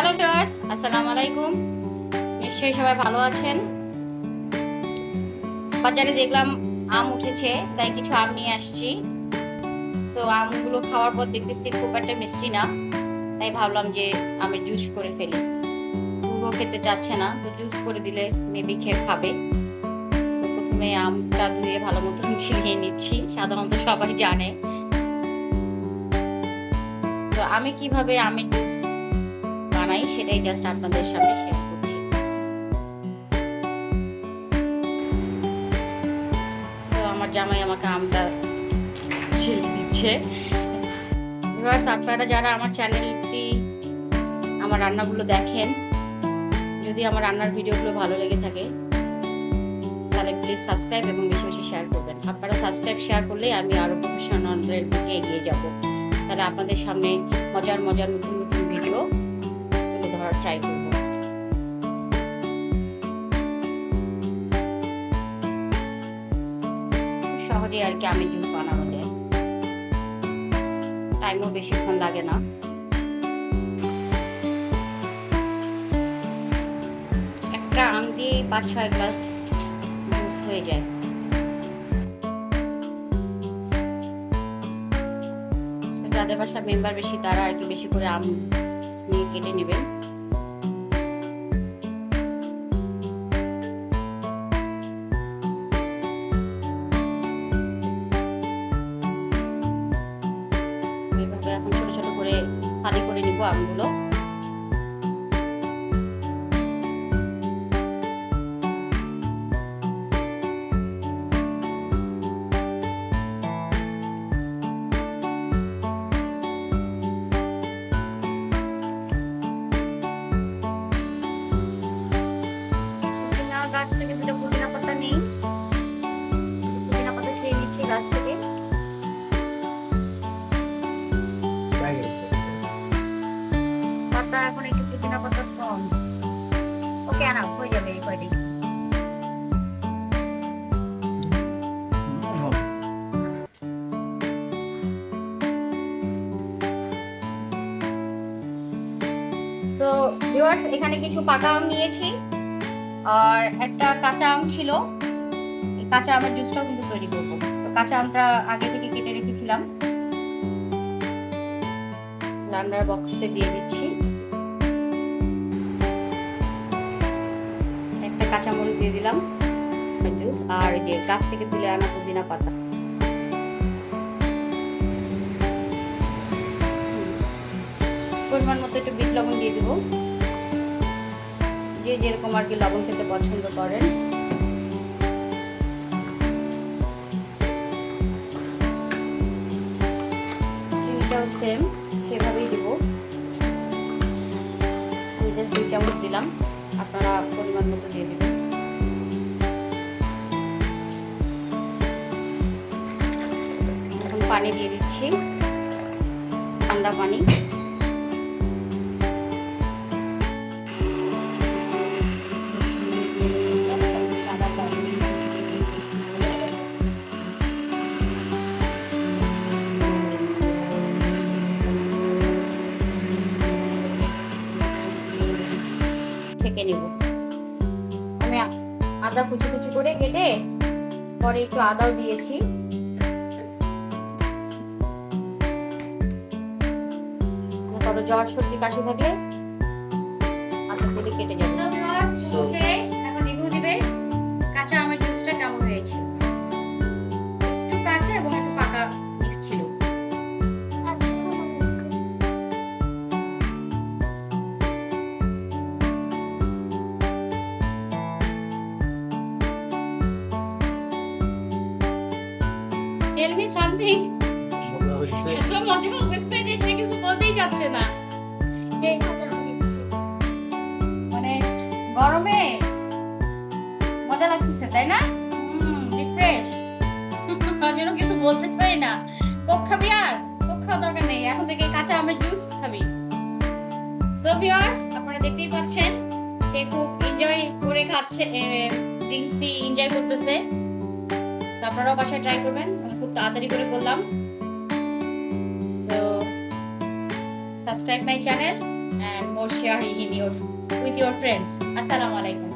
Hello viewers আসসালামু আলাইকুম নিশ্চয়ই সবাই ভালো আছেন। বাজারে দেখলাম আম উঠেছে, তাই কিছু আম নিয়ে আসছি। সো আমগুলো খাওয়ার পর দেখতেছি খুব একটা মিষ্টি না, তাই ভাবলাম যে আমের জুস করে ফেলি। পুরো খেতে চাচ্ছে না, তো জুস করে দিলে মেবি খেয়ে খাবে। প্রথমে আমটা ধুয়ে ভালো মতন ছিলিয়ে নিচ্ছি, সাধারণত সবাই জানে। তো আমি কীভাবে আমের জুস বানাই সেটাই জাস্ট আপনাদের সামনে শেয়ার করছি। তো আমার জামাই আমাকে আমটা ছিলে দিচ্ছে। ভিউয়ার্স আপনারা যারা আমার চ্যানেলটি আমার রান্নাগুলো দেখেন, যদি আমার রান্নার ভিডিওগুলো ভালো লেগে থাকে, তাহলে প্লিজ সাবস্ক্রাইব এবং বেশি বেশি শেয়ার করবেন। আপনারা সাবস্ক্রাইব শেয়ার করলেই আমি আরও প্রফেশনালের দিকে এগিয়ে যাব। তাহলে আপনাদের সামনে মজার মজার নতুন নতুন ধরার ট্রাই করব। সহজে আর কি আমি জুস বানানো যায় টাইমও বেশিক্ষণ লাগে না। একটা আম দিয়ে পাঁচ, ছয় গ্লাস জুস হয়ে যায়। যাদের বাসার মেম্বার বেশি, তারা আর কি বেশি করে আম নিয়ে কেটে নেবেন ফালি করে নিব আমগুলো পুদিনা গাছ থেকে পাতা এখন একটু পুদিনা পাতা কম। ওকে, আনা, হয়ে যাবে এই তো এখানে কিছু পাকা আম নিয়েছি। আর একটা কাঁচা আম ছিল। কাঁচা আমের জুসটাও কিন্তু তৈরি করব। তো কাঁচা আমটা আগে থেকে কেটে রেখেছিলাম। ব্লান্ডার বক্সে দিয়ে দিচ্ছি। কাঁচামরিচ দিয়ে দিলাম জুস আর যে গাছ থেকে তুলে আনা পুদিনা পাতা। পরিমাণ মতো একটু বিট লবণ দিয়ে দিব। যে যেরকম আর কি লবণ খেতে পছন্দ করেন। চিনিটাও সেম সেভাবেই দিব। আমি জাস্ট দুই চামচ দিলাম, আপনারা পরিমাণ মতো দিয়ে দেবেন। পানি দিয়ে দিচ্ছি। ঠান্ডা পানি। থেকে নেব। আমি আদা কুচি কুচি করে কেটে পরে একটু আদাও দিয়েছি। কারও জ্বর সর্দি কাশি থাকলে কেটে যাবে। এখন রিভিউ দিবে। কাঁচা আমের জুসটা কেমন হয়েছে? একটু কাঁচা এবং একটু পাকা মিক্স ছিল। টেল মি সামথিং এত মজা হচ্ছে যে সে কিছু বলতেই যাচ্ছে না। মানে গরমে মজা লাগতেছে তাই না? রিফ্রেশ যেন কিছু বলতে চাই না। কোক খাবি আর? কোক খাওয়া দরকার নেই। এখন থেকে কাঁচা আমের জুস খাবি। সো ভিউয়ার্স আপনারা দেখতেই পাচ্ছেন সে খুব এনজয় করে খাচ্ছে ড্রিঙ্কসটি এনজয় করতেছে। সো আপনারাও বাসায় ট্রাই করবেন। খুব তাড়াতাড়ি করে বললাম। So subscribe my channel and or sharing in your with your friends. Assalamu alaikum.